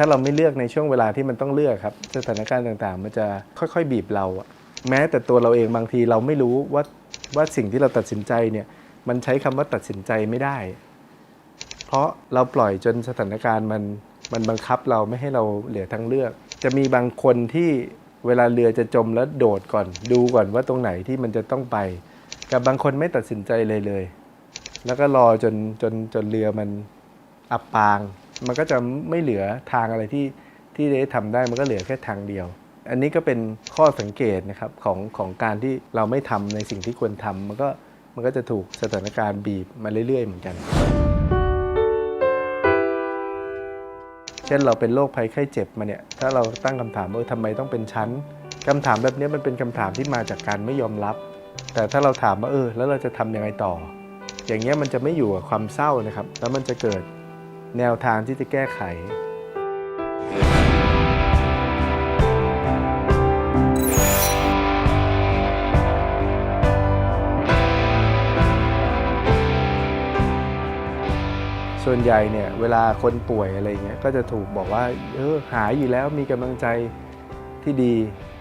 ถ้าเราไม่เลือกในช่วงเวลาที่มันต้องเลือกครับ สถานการณ์ต่างๆ มันจะค่อยๆ บีบเราอะแม้แต่ตัวเราเองบางทีเราไม่รู้ว่าว่าสิ่งที่เราตัดสินใจเนี่ยมันใช้คำว่าตัดสินใจไม่ได้ เพราะเราปล่อยจนสถานการณ์มันมันบังคับเราไม่ให้เราเหลือทางเลือก จะมีบางคนที่เวลาเรือจะจมแล้วโดดก่อน ดูก่อนว่าตรงไหนที่มันจะต้องไป กับบางคนไม่ตัดสินใจเลยเลย แล้วก็รอจนจนจนเรือมันอับปาง มันก็จะไม่เหลือทางอะไรที่ที่ได้ทำได้มันก็เหลือแค่ทางเดียว อันนี้ก็เป็นข้อสังเกตนะครับของของการที่เราไม่ทำในสิ่งที่ควรทำมันก็มันก็จะถูกสถานการณ์บีบมาเรื่อย ๆ เหมือนกัน เช่นเราเป็นโรคภัยไข้เจ็บมาเนี่ยถ้าเราตั้งคำถามว่าเออทำไมต้องเป็นชั้นคำถามแบบนี้มันเป็นคำถามที่มาจากการไม่ยอมรับ แต่ถ้าเราถามว่าเออ แล้วเราจะทำยังไงต่อ อย่างเงี้ยมันจะไม่อยู่กับความเศร้านะครับ แล้วมันจะเกิด แนวทางที่จะแก้ไขส่วนใหญ่เนี่ยเวลาคนป่วยอะไรเงี้ยก็จะถูกบอกว่าเออหายอยู่แล้วมีกำลังใจที่ดี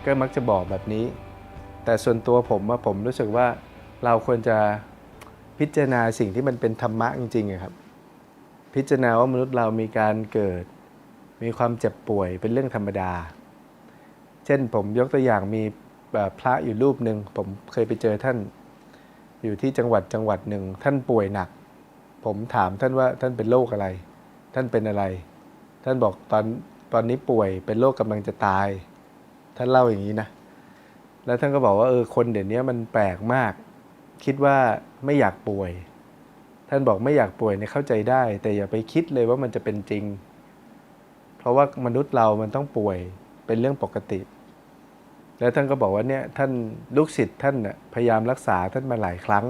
ก็มักจะบอกแบบนี้ แต่ส่วนตัวผมว่าผมรู้สึกว่าเราควรจะพิจารณาสิ่งที่มันเป็นธรรมะจริงๆครับ พิจารณาว่ามนุษย์เรามีการเกิด มีความเจ็บป่วยเป็นเรื่องธรรมดา เช่นผมยกตัวอย่างมีพระอยู่รูปหนึ่งผมเคยไปเจอท่าน อยู่ที่จังหวัดจังหวัดหนึ่งท่านป่วยหนัก ผมถามท่านว่าท่านเป็นโรคอะไร ท่านเป็นอะไร ท่านบอกตอนตอนนี้ป่วยเป็นโรคกำลังจะตาย ท่านเล่าอย่างนี้นะ แล้วท่านก็บอกว่าเออคนเดี๋ยวนี้มันแปลกมาก คิดว่าไม่อยากป่วย ท่านบอกไม่อยากป่วยเนี่ยเข้าใจได้ แต่อย่าไปคิดเลยว่ามันจะเป็นจริง เพราะว่ามนุษย์เรามันต้องป่วยเป็นเรื่องปกติ แล้วท่านก็บอกว่าเนี่ยท่านลูกศิษย์ท่านน่ะพยายามรักษาท่านมาหลายครั้ง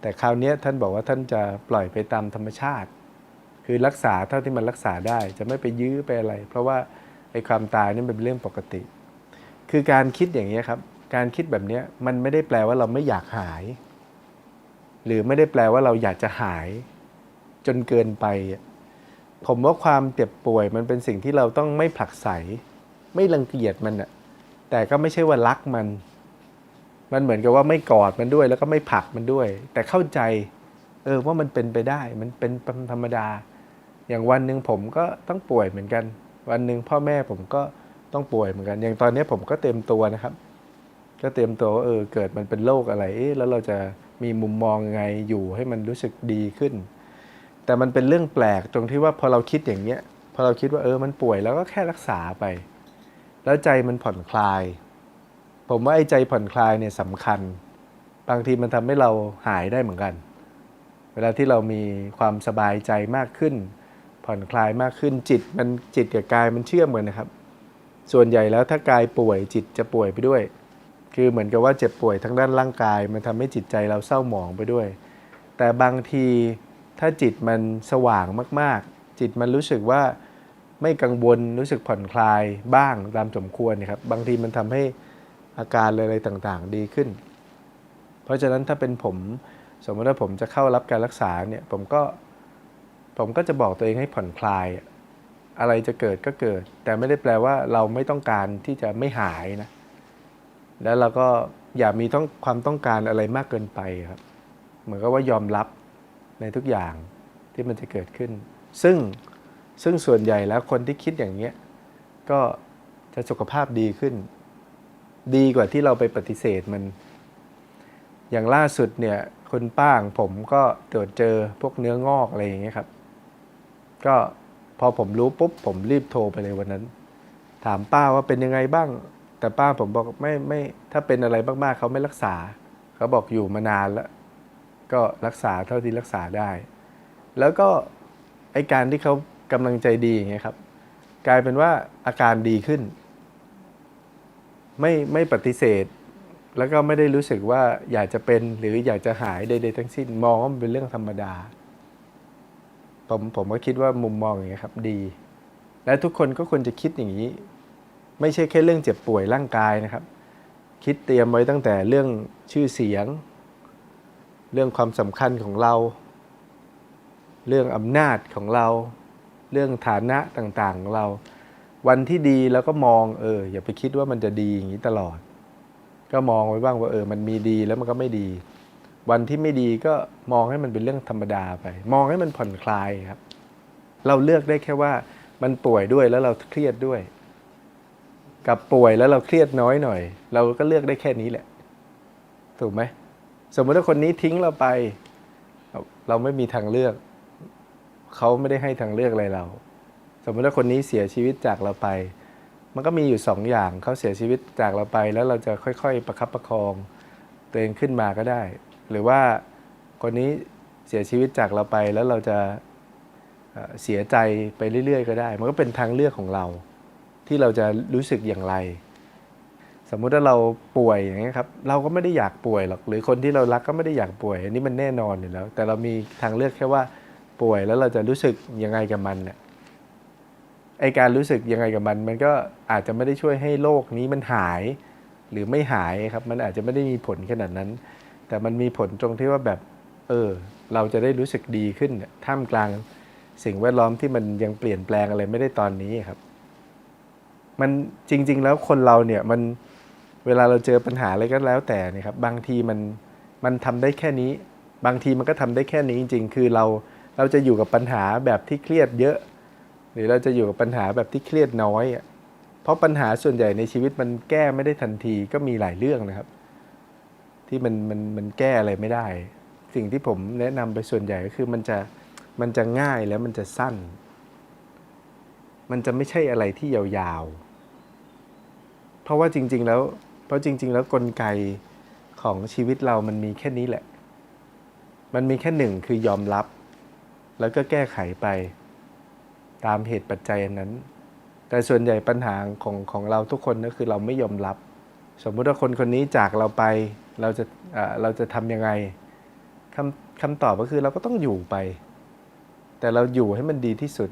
แต่คราวเนี้ยท่านบอกว่าท่านจะปล่อยไปตามธรรมชาติ คือรักษาเท่าที่มันรักษาได้ จะไม่ไปยื้อไปอะไร เพราะว่าไอ้ความตายนี่เป็นเรื่องปกติ คือการคิดอย่างนี้ครับ การคิดแบบนี้มันไม่ได้แปลว่าเราไม่อยากหาย หรือไม่ได้แปลว่าเราอยากจะหายจนเกินไป ผมว่าความเจ็บป่วยมันเป็นสิ่งที่เราต้องไม่ผลักไส ไม่รังเกียจมันอะแต่ก็ไม่ใช่ว่ารักมัน มันเหมือนกับว่าไม่กอดมันด้วย แล้วก็ไม่ผลักมันด้วย แต่เข้าใจ เออว่ามันเป็นไปได้ มันเป็นธรรมดา อย่างวันหนึ่งผมก็ต้องป่วยเหมือนกัน วันหนึ่งพ่อแม่ผมก็ต้องป่วยเหมือนกัน อย่างตอนนี้ผมก็เต็มตัวนะครับ ก็เตรียมตัวว่าเออเกิดมันเป็นโรคอะไร เอ๊ะแล้วเราจะ มีมุมมองยังไงอยู่ให้มันรู้สึกดีขึ้น แต่มันเป็นเรื่องแปลกตรงที่ว่าพอเราคิดอย่างเนี้ยพอเราคิดว่าเออมันป่วยแล้วก็แค่รักษาไป แล้วใจมันผ่อนคลาย ผมว่าไอ้ใจผ่อนคลายเนี่ยสำคัญ บางทีมันทำให้เราหายได้เหมือนกัน เวลาที่เรามีความสบายใจมากขึ้น ผ่อนคลายมากขึ้นจิตมันจิตกับกายมันเชื่อมกันนะครับ ส่วนใหญ่แล้วถ้ากายป่วยจิตจะป่วยไปด้วย คือเหมือนกับว่าเจ็บป่วยทั้งด้านร่างกาย มันทำให้จิตใจเราเศร้าหมองไปด้วย แต่บางทีถ้าจิตมันสว่างมาก ๆ จิตมันรู้สึกว่าไม่กังวลรู้สึกผ่อนคลายบ้างตามสมควรเนะครับ บางทีมันทำให้อาการอะไรต่างๆ ดีขึ้น เพราะฉะนั้นถ้าเป็นผมสมมติว่าผมจะเข้ารับการรักษาเนี่ยผมก็ผมก็จะบอกตัวเองให้ผ่อนคลาย อะไรจะเกิดก็เกิด แต่ไม่ได้แปลว่าเราไม่ต้องการที่จะไม่หายนะ แล้วเราก็อย่ามีต้องความต้องการอะไรมากเกินไปครับ เหมือนกับว่ายอมรับในทุกอย่างที่มันจะเกิดขึ้น ซึ่งซึ่งส่วนใหญ่แล้วคนที่คิดอย่างเนี้ยก็จะสุขภาพดีขึ้น ดีกว่าที่เราไปปฏิเสธมัน อย่างล่าสุดเนี่ยคุณป้างผมก็ตรวจเจอพวกเนื้องอกอะไรอย่างเงี้ยครับ ก็พอผมรู้ปุ๊บผมรีบโทรไปเลยวันนั้น ถามป้าว่าเป็นยังไงบ้าง แต่ป้าผมบอกไม่ไม่ถ้าเป็นอะไรมากๆเขาไม่รักษา เขาบอกอยู่มานานแล้ว ก็รักษาเท่าที่รักษาได้ แล้วก็ไอการที่เขากำลังใจดีอย่างเงี้ยครับ กลายเป็นว่าอาการดีขึ้น ไม่ไม่ปฏิเสธ แล้วก็ไม่ได้รู้สึกว่าอยากจะเป็นหรืออยากจะหายใดๆทั้งสิ้นมองว่ามันเป็นเรื่องธรรมดา ผมผมก็คิดว่ามุมมองอย่างเงี้ยครับดี และทุกคนก็ควรจะคิดอย่างนี้ ไม่ใช่แค่เรื่องเจ็บป่วยร่างกายนะครับ คิดเตรียมไว้ตั้งแต่เรื่องชื่อเสียง เรื่องความสำคัญของเรา เรื่องอำนาจของเรา เรื่องฐานะต่างๆของเรา วันที่ดีแล้วก็มองเอออย่าไปคิดว่ามันจะดีอย่างนี้ตลอด ก็มองไว้บ้างว่าเออมันมีดีแล้วมันก็ไม่ดี วันที่ไม่ดีก็มองให้มันเป็นเรื่องธรรมดาไป มองให้มันผ่อนคลายครับ เราเลือกได้แค่ว่ามันป่วยด้วยแล้วเราเครียดด้วย กับป่วยแล้วเราเครียดน้อยหน่อย เราก็เลือกได้แค่นี้แหละ ถูกไหมสมมติว่าคนนี้ทิ้งเราไป เราไม่มีทางเลือก เขาไม่ได้ให้ทางเลือกอะไรเรา สมมติว่าคนนี้เสียชีวิตจากเราไป มันก็มีอยู่สองอย่างเขาเสียชีวิตจากเราไป แล้วเราจะค่อย ๆ ประคับประคอง ตัวเองขึ้นมาก็ได้ หรือว่าคนนี้เสียชีวิตจากเราไปแล้วเราจะเสียใจไปเรื่อย ๆ ก็ได้ มันก็เป็นทางเลือกของเรา ที่เราจะรู้สึกอย่างไร สมมุติว่าเราป่วยอย่างเงี้ครับ เราก็ไม่ได้อยากป่วยหรอกหรือคนที่เรารักก็ไม่ได้อยากป่วย อันนี้มันแน่นอนอยู่แล้ว แต่เรามีทางเลือกแค่ว่าป่วยแล้วเราจะรู้สึกยังไงกับมันเนี่ยไอการรู้สึกยังไงกับมัน มันก็อาจจะไม่ได้ช่วยให้โรคนี้มันหายหรือไม่หายครับ มันอาจจะไม่ได้มีผลขนาดนั้น แต่มันมีผลตรงที่ว่าแบบ เออ เราจะได้รู้สึกดีขึ้นท่ามกลางสิ่งแวดล้อมที่มันยังเปลี่ยนแปลงอะไรไม่ได้ตอนนี้ครับ มันจริง ๆ แล้วคนเราเนี่ยมันเวลาเราเจอปัญหาอะไรก็แล้วแต่เนยครับ บางทีมันมันทำได้แค่นี้ บางทีมันก็ทำได้แค่นี้จริง ๆ คือเราเราจะอยู่กับปัญหาแบบที่เครียดเยอะ หรือเราจะอยู่กับปัญหาแบบที่เครียดน้อยอะเพราะปัญหาส่วนใหญ่ในชีวิตมันแก้ไม่ได้ทันทีก็มีหลายเรื่องนะครับ ที่มันมันมันแก้อะไรไม่ได้ สิ่งที่ผมแนะนำไปส่วนใหญ่ก็คือมันจะมันจะง่ายแล้วมันจะสั้น มันจะไม่ใช่อะไรที่ยาวๆ เพราะว่าจริง ๆ แล้ว เพราะจริง ๆ แล้วกลไกของชีวิตเรามันมีแค่นี้แหละ มันมีแค่หนึ่งคือยอมรับ แล้วก็แก้ไขไป ตามเหตุปัจจัยนั้น แต่ส่วนใหญ่ปัญหาของของเราทุกคนก็คือเราไม่ยอมรับ สมมุติว่าคนคนนี้จากเราไป เราจะเอ่อเราจะทำยังไงคำคำตอบก็คือเราก็ต้องอยู่ไป แต่เราอยู่ให้มันดีที่สุด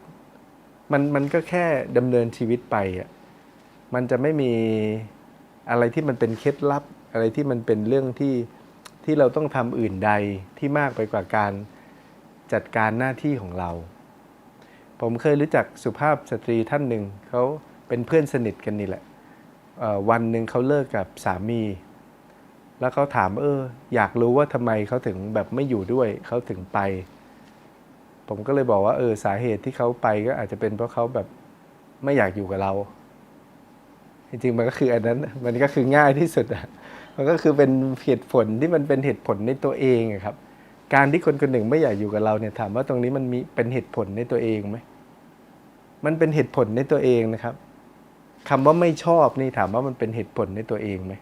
มันมันก็แค่ดำเนินชีวิตไปอะ มันจะไม่มีอะไรที่มันเป็นเคล็ดลับ อะไรที่มันเป็นเรื่องที่ที่เราต้องทำอื่นใดที่มากไปกว่าการจัดการหน้าที่ของเรา ผมเคยรู้จักสุภาพสตรีท่านหนึ่งเขาเป็นเพื่อนสนิทกันนี่แหละวันหนึ่งเขาเลิกกับสามี แล้วเขาถามเออ อยากรู้ว่าทำไมเขาถึงแบบไม่อยู่ด้วยเขาถึงไป ผมก็เลยบอกว่าเออสาเหตุที่เขาไปก็อาจจะเป็นเพราะเขาแบบไม่อยากอยู่กับเรา จริงๆมันก็คืออันนั้นมันก็คือง่ายที่สุดอะมันก็คือเป็นเหตุผลที่มันเป็นเหตุผลในตัวเองครับ การที่คนคนหนึ่งไม่อยากอยู่กับเราเนี่ยถามว่าตรงนี้มันมีเป็นเหตุผลในตัวเองไหมมันเป็นเหตุผลในตัวเองนะครับคำว่าไม่ชอบนี่ถามว่ามันเป็นเหตุผลในตัวเองไหม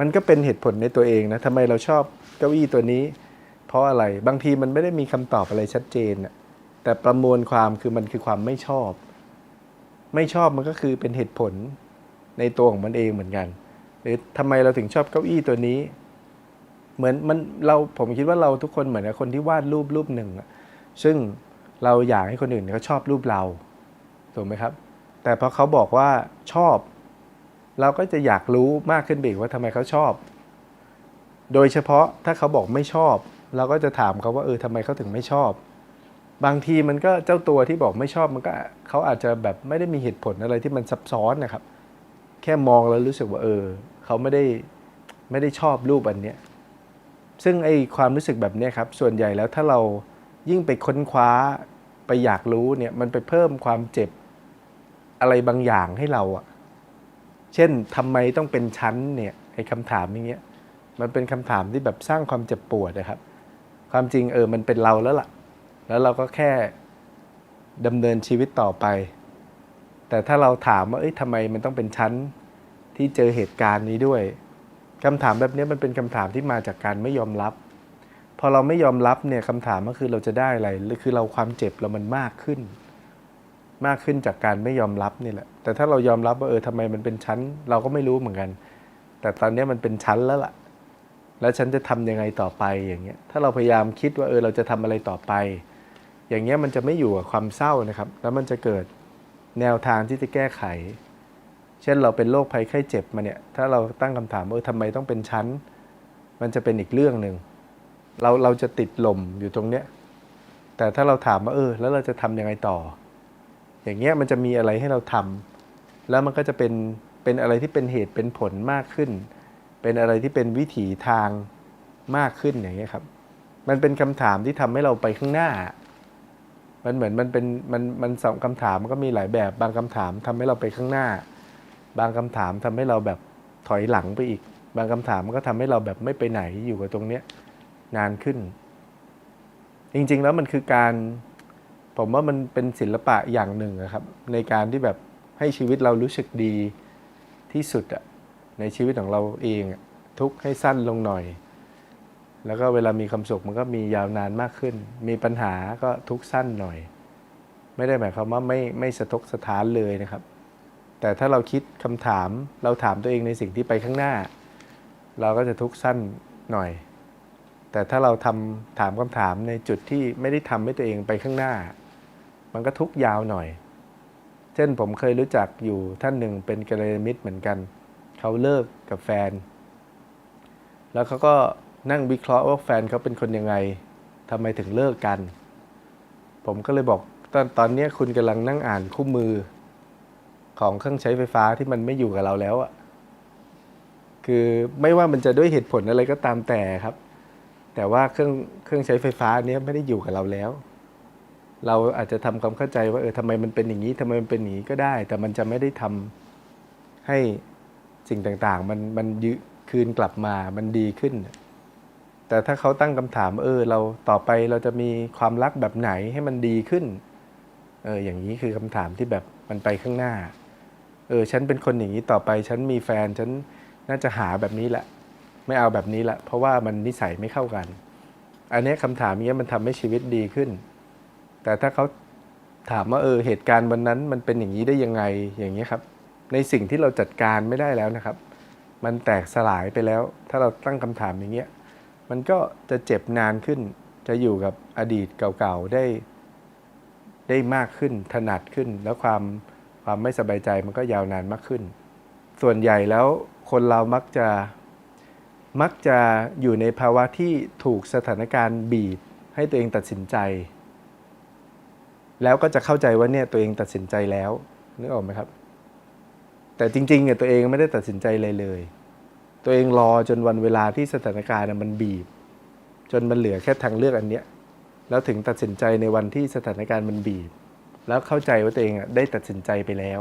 มันก็เป็นเหตุผลในตัวเองนะทำไมเราชอบเก้าอี้ตัวนี้ เพราะอะไรบางทีมันไม่ได้มีคำตอบอะไรชัดเจนน่ะแต่ประมวลความคือมันคือความไม่ชอบ ไม่ชอบมันก็คือเป็นเหตุผล ในตัวของมันเองเหมือนกัน หรือทำไมเราถึงชอบเก้าอี้ตัวนี้ เหมือนมันเราผมคิดว่าเราทุกคนเหมือนกับคนที่วาดรูปรูปหนึ่งอะซึ่งเราอยากให้คนอื่นเขาชอบรูปเราถูกไหมครับ แต่พอเขาบอกว่าชอบ เราก็จะอยากรู้มากขึ้นไปอีกว่าทำไมเขาชอบ โดยเฉพาะถ้าเขาบอกไม่ชอบ เราก็จะถามเขาว่าเออทำไมเขาถึงไม่ชอบบางทีมันก็เจ้าตัวที่บอกไม่ชอบมันก็เขาอาจจะแบบไม่ได้มีเหตุผลอะไรที่มันซับซ้อนนะครับ แค่มองแล้วรู้สึกว่าเออเขาไม่ได้ไม่ได้ชอบรูปอันเนี้ยซึ่งไอความรู้สึกแบบเนี้ยครับ ส่วนใหญ่แล้วถ้าเรายิ่งไปค้นคว้าไปอยากรู้เนี่ยมันไปเพิ่มความเจ็บอะไรบางอย่างให้เราอะเช่นทำไมต้องเป็นชั้นเนี่ยไอคำถามอย่างเงี้ยมันเป็นคำถามที่แบบสร้างความเจ็บปวดนะครับ ความจริงเออมันเป็นเราแล้วล่ะ แล้วเราก็แค่ดำเนินชีวิตต่อไป แต่ถ้าเราถามว่าเอ้ยทำไมมันต้องเป็นชั้นที่เจอเหตุการณ์นี้ด้วยคำถามแบบนี้มันเป็นคำถามที่มาจากการไม่ยอมรับ พอเราไม่ยอมรับเนี่ยคำถามก็คือเราจะได้อะไรคือเราความเจ็บเรามันมากขึ้น มากขึ้นจากการไม่ยอมรับนี่แหละ แต่ถ้าเรายอมรับว่าเออทำไมมันเป็นชั้น เราก็ไม่รู้เหมือนกัน แต่ตอนนี้มันเป็นชั้นแล้วล่ะ แล้วฉันจะทำยังไงต่อไปอย่างเงี้ย ถ้าเราพยายามคิดว่าเออเราจะทำอะไรต่อไป อย่างเงี้ยมันจะไม่อยู่กับความเศร้านะครับ แล้วมันจะเกิด แนวทางที่จะแก้ไข เช่นเราเป็นโรคภัยไข้เจ็บมาเนี่ย ถ้าเราตั้งคำถามว่าทำไมต้องเป็นชั้น มันจะเป็นอีกเรื่องหนึ่ง เราเราจะติดลมอยู่ตรงเนี้ย แต่ถ้าเราถามว่าเออ แล้วเราจะทำยังไงต่อ อย่างเงี้ยมันจะมีอะไรให้เราทำแล้วมันก็จะเป็นเป็นอะไรที่เป็นเหตุเป็นผลมากขึ้น เป็นอะไรที่เป็นวิถีทางมากขึ้นอย่างเงี้ยครับ มันเป็นคำถามที่ทำให้เราไปข้างหน้า มันเหมือนมันเป็นมันมันสองคำถามมันก็มีหลายแบบ บางคำถามทำให้เราไปข้างหน้า บางคำถามทำให้เราแบบถอยหลังไปอีก บางคำถามมันก็ทำให้เราแบบไม่ไปไหนอยู่กับตรงเนี้ยนานขึ้น จริง ๆ แล้วมันคือการ ผมว่ามันเป็นศิลปะอย่างหนึ่งครับ ในการที่แบบให้ชีวิตเรารู้สึกดีที่สุดอะในชีวิตของเราเองทุกให้สั้นลงหน่อย แล้วก็เวลามีความสุขมันก็มียาวนานมากขึ้น มีปัญหาก็ทุกสั้นหน่อย ไม่ได้หมายความว่าไม่ไม่สะทกสะท้านเลยนะครับ แต่ถ้าเราคิดคำถามเราถามตัวเองในสิ่งที่ไปข้างหน้า เราก็จะทุกสั้นหน่อย แต่ถ้าเราทำถามคำถามในจุดที่ไม่ได้ทำให้ตัวเองไปข้างหน้า มันก็ทุกยาวหน่อย เช่นผมเคยรู้จักอยู่ท่านหนึ่งเป็นกัลยาณมิตรเหมือนกัน เขาเลิกกับแฟน แล้วเขาก็ นั่งวิเคราะห์ว่าแฟนเขาเป็นคนยังไงทำไมถึงเลิกกัน ผมก็เลยบอกตอนตอนนี้คุณกำลังนั่งอ่านคู่มือ ของเครื่องใช้ไฟฟ้าที่มันไม่อยู่กับเราแล้วอะคือไม่ว่ามันจะด้วยเหตุผลอะไรก็ตามแต่ครับ แต่ว่าเครื่องเครื่องใช้ไฟฟ้าเนี้ยไม่ได้อยู่กับเราแล้ว เราอาจจะทำความเข้าใจว่าเออทำไมมันเป็นอย่างนี้ทำไมมันเป็นอย่างนี้ก็ได้ แต่มันจะไม่ได้ทำให้สิ่งต่างๆ มันมันยืคืนกลับมามันดีขึ้น แต่ถ้าเขาตั้งคำถามเออเราต่อไปเราจะมีความรักแบบไหนให้มันดีขึ้น เอออย่างนี้คือคำถามที่แบบมันไปข้างหน้า เออฉันเป็นคนอย่างนี้ต่อไปฉันมีแฟนฉันน่าจะหาแบบนี้แหละ ไม่เอาแบบนี้ละเพราะว่ามันนิสัยไม่เข้ากัน อันนี้คำถามเนี้ยมันทำให้ชีวิตดีขึ้น แต่ถ้าเขาถามว่าเออเหตุการณ์วันนั้นมันเป็นอย่างนี้ได้ยังไงอย่างนี้ครับ ในสิ่งที่เราจัดการไม่ได้แล้วนะครับ มันแตกสลายไปแล้ว ถ้าเราตั้งคำถามอย่างเงี้ย มันก็จะเจ็บนานขึ้น จะอยู่กับอดีตเก่าๆได้ได้มากขึ้นถนัดขึ้น แล้วความความไม่สบายใจมันก็ยาวนานมากขึ้น ส่วนใหญ่แล้วคนเรามักจะมักจะอยู่ในภาวะที่ถูกสถานการณ์บีบให้ตัวเองตัดสินใจ แล้วก็จะเข้าใจว่าเนี่ยตัวเองตัดสินใจแล้วนึกออกไหมครับ แต่จริงๆเนี่ยตัวเองไม่ได้ตัดสินใจเลยเลย ตัวเองรอจนวันเวลาที่สถานการณ์มันบีบ จนมันเหลือแค่ทางเลือกอันเนี้ยแล้วถึงตัดสินใจในวันที่สถานการณ์มันบีบ แล้วเข้าใจว่าตัวเองอะได้ตัดสินใจไปแล้ว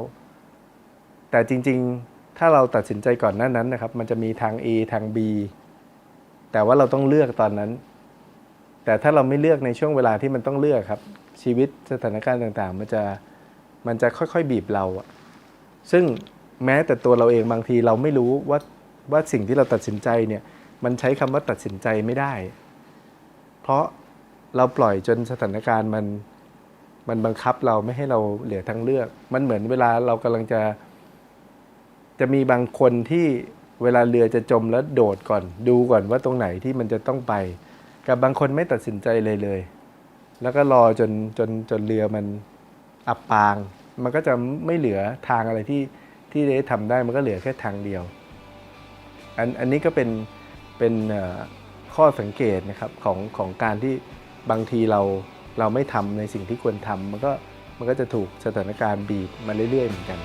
แต่จริงๆถ้าเราตัดสินใจก่อนหน้านั้นนะครับ มันจะมีทาง A ทาง B แต่ว่าเราต้องเลือกตอนนั้น แต่ถ้าเราไม่เลือกในช่วงเวลาที่มันต้องเลือกครับ ชีวิตสถานการณ์ต่างๆ มันจะมันจะค่อยๆบีบเราซึ่งแม้แต่ตัวเราเองบางทีเราไม่รู้ว่า ว่าสิ่งที่เราตัดสินใจเนี่ยมันใช้คำว่าตัดสินใจไม่ได้ เพราะเราปล่อยจนสถานการณ์มันมันบังคับเราไม่ให้เราเหลือทางเลือก มันเหมือนเวลาเรากำลังจะ จะมีบางคนที่เวลาเรือจะจมแล้วโดดก่อน ดูก่อนว่าตรงไหนที่มันจะต้องไป กับบางคนไม่ตัดสินใจเลยเลย แล้วก็รอจนจนจนเรือมันอับปาง มันก็จะไม่เหลือทางอะไรที่ที่ได้ทำได้มันก็เหลือแค่ทางเดียว อันอันนี้ก็เป็นเป็นข้อสังเกตนะครับของของการที่บางทีเราเราไม่ทำในสิ่งที่ควรทำมันก็มันก็จะถูกสถานการณ์บีบมาเรื่อยๆเหมือนกัน